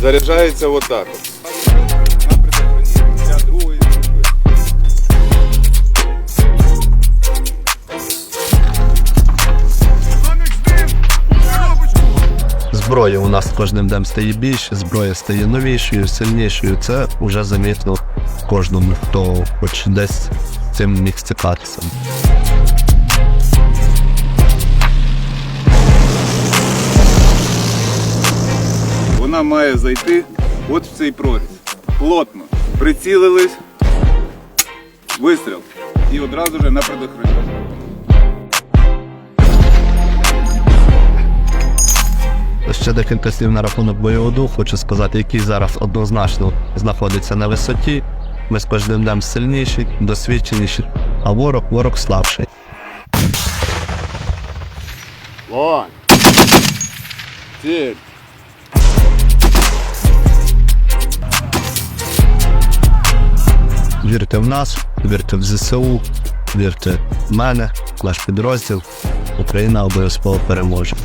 Заряджається отак. Зброї у нас кожним днем стає більше, зброя стає новішою, сильнішою. Це вже замітно кожному, хто хоч десь цим міг стикатися. Вона має зайти от в цей проріз. Плотно. Прицілились, вистріл. І одразу же на предохранитель. Ще декілька слів на рахунок бойового духу. Хочу сказати, який зараз однозначно знаходиться на висоті. Ми з кожним днем сильніші, досвідченіші, а ворог ворог слабший. Вон. Ціль. Вірте в нас, вірте в ЗСУ, вірте в мене, наш підрозділ. Україна обов'язково переможе.